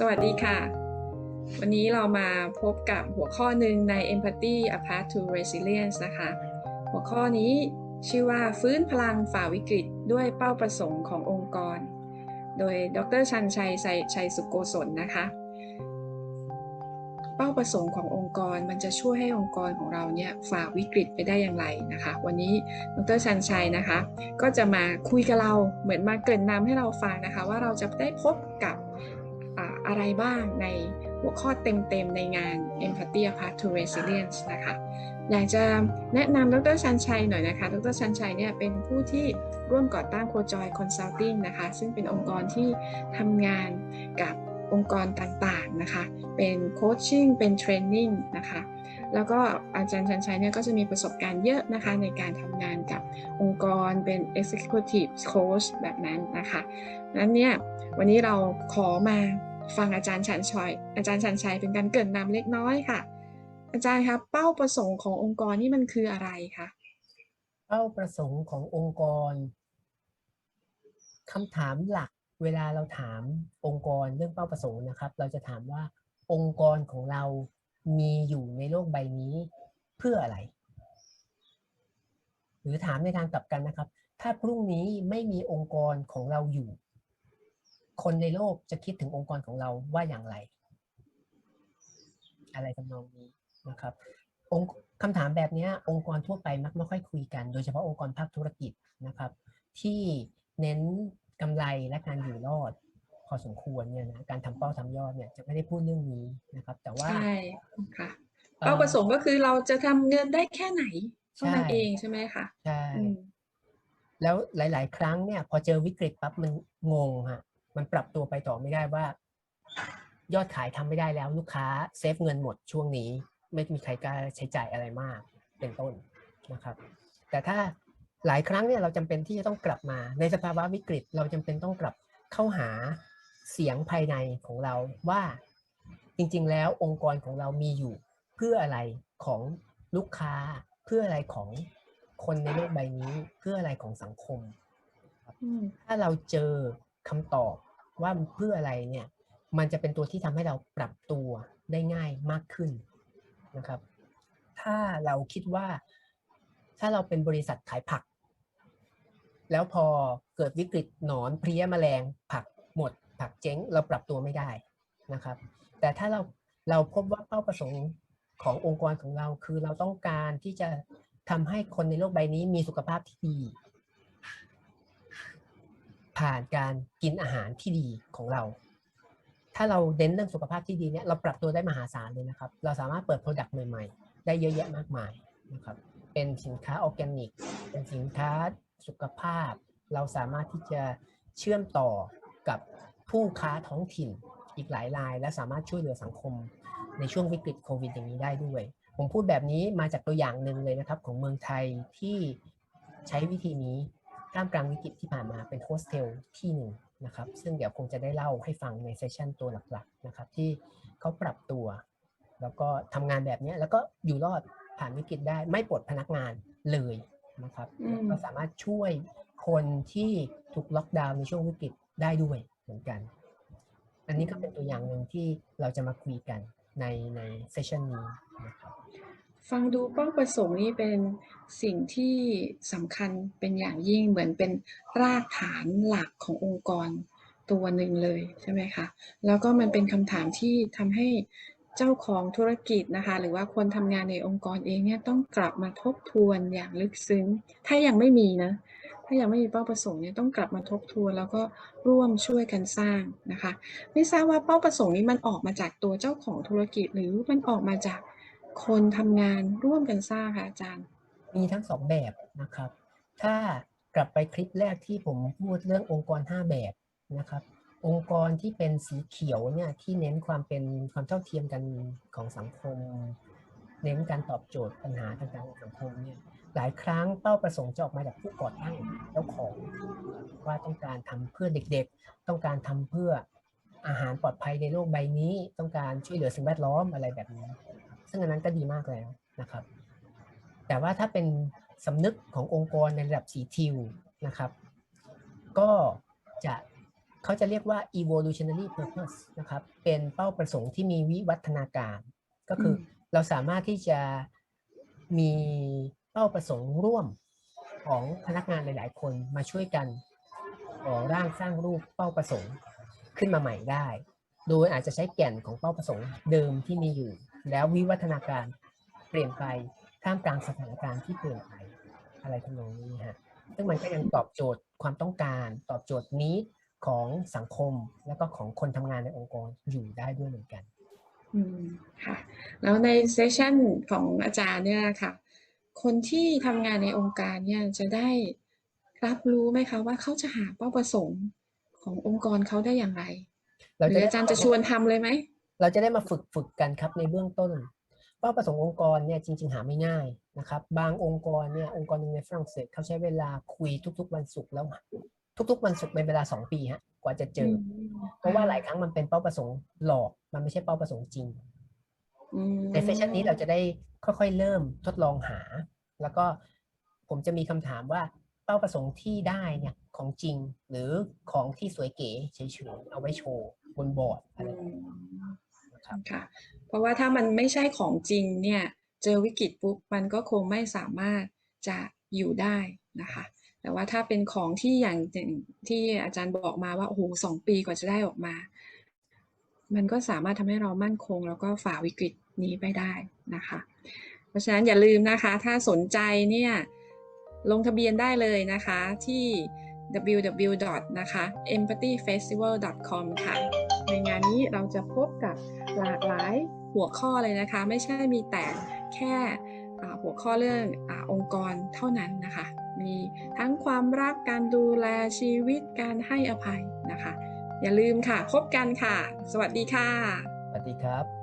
สวัสดีค่ะ วันนี้เรามาพบกับหัวข้อหนึ่งใน Empathy a Path to Resilience นะคะ หัวข้อนี้ชื่อว่าฟื้นพลังฝ่าวิกฤตด้วยเป้าประสงค์ขององค์กร โดยดรชันชัยชัยสุโกศลนะคะ เป้าประสงค์ขององค์กรมันจะช่วยให้องค์กรของเราเนี่ยฝ่าวิกฤตไปได้อย่างไรนะคะ วันนี้ดรชันชัยนะคะ ก็จะมาคุยกับเราเหมือนมาเกริ่นนำให้เราฟังนะคะ ว่าเราจะได้พบกับ อะไรบ้างในหัวข้อเต็มๆในงาน Empathy a Path to Resilience นะคะ อยากจะแนะนำดรชันชัยหน่อยนะคะ ดรชันชัยเนี่ยเป็นผู้ที่ร่วมก่อตั้งโคจอยคอนซัลทิงนะคะ ซึ่งเป็นองค์กรที่ทำงานกับองค์กรต่างๆนะคะ เป็นโคชชิ่ง เป็นเทรนนิ่งนะคะ แล้วก็อาจารย์ชันชัยเนี่ยก็จะมีประสบการณ์เยอะนะคะในการทำงานกับองค์กรเป็น Executive Coach แบบนั้นนะคะนั้นเนี่ยวันนี้เราขอมา ฟังอาจารย์ชันชัยอาจารย์ชันชัยเป็นการเกินนำเล็กน้อยค่ะ อาจารย์ครับเป้าประสงค์ขององค์กรนี่มันคืออะไรคะเป้าประสงค์ขององค์กรคำถามหลักเวลาเราถามองค์กรเรื่องเป้าประสงค์นะครับ เราจะถามว่าองค์กรของเรามีอยู่ในโลกใบนี้เพื่ออะไร หรือถามในทางกลับกันนะครับ ถ้าพรุ่งนี้ไม่มีองค์กรของเราอยู่ คนในโลกจะคิดถึงองค์กรของเราว่าอย่างไร อะไรทำนองนี้นะครับองค์คำถามแบบเนี้ยองค์กรทั่วไปมักไม่ค่อยคุยกัน โดยเฉพาะองค์กรภาคธุรกิจนะครับ ที่เน้นกำไรและการอยู่รอดพอสมควรเนี่ยนะการทำเป้าทำยอดเนี่ยจะไม่ได้พูดเรื่องนี้นะครับ แต่ว่าใช่ค่ะเอ่อเป้าประสงค์ก็คือเราจะทำเงินได้แค่ไหนเท่านั้นใช่เองใช่ไหมคะใช่อืมแล้วหลาย ๆ ครั้งเนี่ย พอเจอวิกฤตปั๊บมันงงฮะ มันปรับตัวไปต่อไม่ได้ว่า ยอดขายทำไม่ได้แล้วลูกค้าเซฟเงินหมดช่วงนี้ ไม่มีใครกล้าใช้จ่ายอะไรมากเป็นต้นนะครับ แต่ถ้าหลายครั้งเนี่ยเราจำเป็นที่จะต้องกลับมาในสภาวะวิกฤต เราจำเป็นต้องกลับเข้าหาเสียงภายในของเราว่าจริงๆ แล้วองค์กรของเรามีอยู่เพื่ออะไรของลูกค้า เพื่ออะไรของคนในโลกใบนี้ เพื่ออะไรของสังคมอืมถ้าเราเจอคำตอบ ว่าเพื่ออะไรเนี่ยมันจะเป็นตัวที่ทำให้เราปรับตัวได้ง่ายมากขึ้นนะครับ ถ้าเราคิดว่าถ้าเราเป็นบริษัทขายผัก แล้วพอเกิดวิกฤตหนอนเพลี้ยแมลงผักหมด ผักเจ๊งเราปรับตัวไม่ได้นะครับ แต่ถ้าเราเราพบว่าเป้าประสงค์ขององค์กรของเราคือเราต้องการที่จะทำให้คนในโลกใบนี้มีสุขภาพที่ดี ผ่านการกินอาหารที่ดีของเรา ถ้าเราเน้นเรื่องสุขภาพที่ดีเนี่ยเราปรับตัวได้มหาศาลเลยนะครับ เราสามารถเปิดโปรดักต์ใหม่ๆ ได้เยอะแยะมากมายนะครับ เป็นสินค้าออร์แกนิก เป็นสินค้าสุขภาพ เราสามารถที่จะเชื่อมต่อกับผู้ค้าท้องถิ่นอีกหลายราย และสามารถช่วยเหลือสังคมในช่วงวิกฤตโควิดอย่างนี้ได้ด้วย ผมพูดแบบนี้มาจากตัวอย่างหนึ่งเลยนะครับของเมืองไทยที่ใช้วิธีนี้ ท่ามกลางวิกฤตที่ผ่านมาเป็นโฮสเทลที่หนึ่งนะครับ ซึ่งเดี๋ยวคงจะได้เล่าให้ฟังในเซสชันตัวหลักๆนะครับที่เขาปรับตัว แล้วก็ทำงานแบบเนี้ยแล้วก็อยู่รอดผ่านวิกฤตได้ไม่ปลดพนักงานเลยนะครับอืมแล้วก็สามารถช่วยคนที่ถูกล็อกดาวน์ในช่วงวิกฤตได้ด้วยเหมือนกัน อันนี้ก็เป็นตัวอย่างหนึ่งที่เราจะมาคุยกันในในเซสชันนี้นะครับ ฟังดูเป้าประสงค์นี่เป็นสิ่งที่สำคัญเป็นอย่างยิ่งเหมือนเป็นรากฐานหลักขององค์กรตัวหนึ่งเลยใช่ไหมคะ แล้วก็มันเป็นคำถามที่ทำให้เจ้าของธุรกิจนะคะ หรือว่าคนทำงานในองค์กรเองเนี่ยต้องกลับมาทบทวนอย่างลึกซึ้ง ถ้ายังไม่มีนะ ถ้ายังไม่มีเป้าประสงค์เนี่ยต้องกลับมาทบทวน แล้วก็ร่วมช่วยกันสร้างนะคะ ไม่ทราบว่าเป้าประสงค์นี้มันออกมาจากตัวเจ้าของธุรกิจ หรือมันออกมาจาก คนทำงานร่วมกันสร้างค่ะอาจารย์ มีทั้งสองแบบนะครับ ถ้ากลับไปคลิปแรกที่ผมพูดเรื่ององค์กร 5 แบบนะครับ องค์กรที่เป็นสีเขียวเนี่ยที่เน้นความเป็นความเท่าเทียมกันของสังคม เน้นการตอบโจทย์ปัญหาต่างๆของสังคมเนี่ยหลายครั้งเป้าประสงค์จะออกมาจากผู้ก่อตั้งเจ้าของว่าต้องการทำเพื่อเด็กๆ ต้องการทำเพื่ออาหารปลอดภัยในโลกใบนี้ ต้องการช่วยเหลือสิ่งแวดล้อมอะไรแบบนี้ ซึ่งอันนั้นก็ดีมากแล้วนะครับ แต่ว่าถ้าเป็นสำนึกขององค์กรในระดับสีทิวนะครับ ก็จะเขาจะเรียกว่า evolutionary purpose นะครับ เป็นเป้าประสงค์ที่มีวิวัฒนาการ ก็คืออมเราสามารถที่จะมีเป้าประสงค์ร่วมของพนักงานหลาย ๆ คนมาช่วยกันก่อร่างสร้างรูปเป้าประสงค์ขึ้นมาใหม่ได้ โดยอาจจะใช้แก่นของเป้าประสงค์เดิมที่มีอยู่ แล้ววิวัฒนาการเปลี่ยนไปท่ามกลางสถานการณ์ที่เปลี่ยนไปอะไรทำนองนี้ฮะซึ่งมันก็ยังตอบโจทย์ความต้องการ ตอบโจทย์นี้ของสังคมแล้วก็ของคนทำงานในองค์กรอยู่ได้ด้วยเหมือนกันอืมค่ะแล้วในเซสชันของอาจารย์เนี่ยค่ะ คนที่ทำงานในองค์การเนี่ยจะได้รับรู้ไหมคะว่าเขาจะหาเป้าประสงค์ขององค์กรเขาได้อย่างไรเราหรืออาจารย์จะชวนทำเลยไหม เราจะได้มาฝึกฝึกกันครับในเบื้องต้นเป้าประสงค์องค์กรเนี่ยจริง ๆ หาไม่ง่ายนะครับ บางองค์กรเนี่ยองค์กรหนึ่งในฝรั่งเศสเขาใช้เวลาคุยทุก ๆ วันศุกร์แล้วทุก ๆ วันศุกร์เป็นเวลาสองปีฮะกว่าจะเจออเพราะว่าหลายครั้งมันเป็นเป้าประสงค์หลอก มันไม่ใช่เป้าประสงค์จริงอืมในเซสชันนี้เราจะได้ค่อย ๆ เริ่มทดลองหา แล้วก็ผมจะมีคำถามว่าเป้าประสงค์ที่ได้เนี่ยของจริง หรือของที่สวยเก๋เฉยๆเอาไว้โชว์บนบอร์ดอะไรอืมนะ ครับค่ะ เพราะว่าถ้ามันไม่ใช่ของจริงเนี่ย เจอวิกฤตปุ๊บมันก็คงไม่สามารถจะอยู่ได้นะคะ แต่ว่าถ้าเป็นของที่อย่างที่อาจารย์บอกมาว่าโอ้โหสองปีกว่าจะได้ออกมา มันก็สามารถทำให้เรามั่นคง แล้วก็ฝ่าวิกฤตนี้ไปได้นะคะ เพราะฉะนั้นอย่าลืมนะคะ ถ้าสนใจเนี่ยลงทะเบียนได้เลยนะคะที่ www. นะคะ empathyfestival.com ค่ะ ในงานนี้เราจะพบกับ หลากหลายหัวข้อเลยนะคะ ไม่ใช่มีแต่แค่หัวข้อเรื่องอองค์กรเท่านั้นนะคะ มีทั้งความรักการดูแลชีวิตการให้อภัยนะคะ อย่าลืมค่ะ พบกันค่ะ สวัสดีค่ะ สวัสดีครับ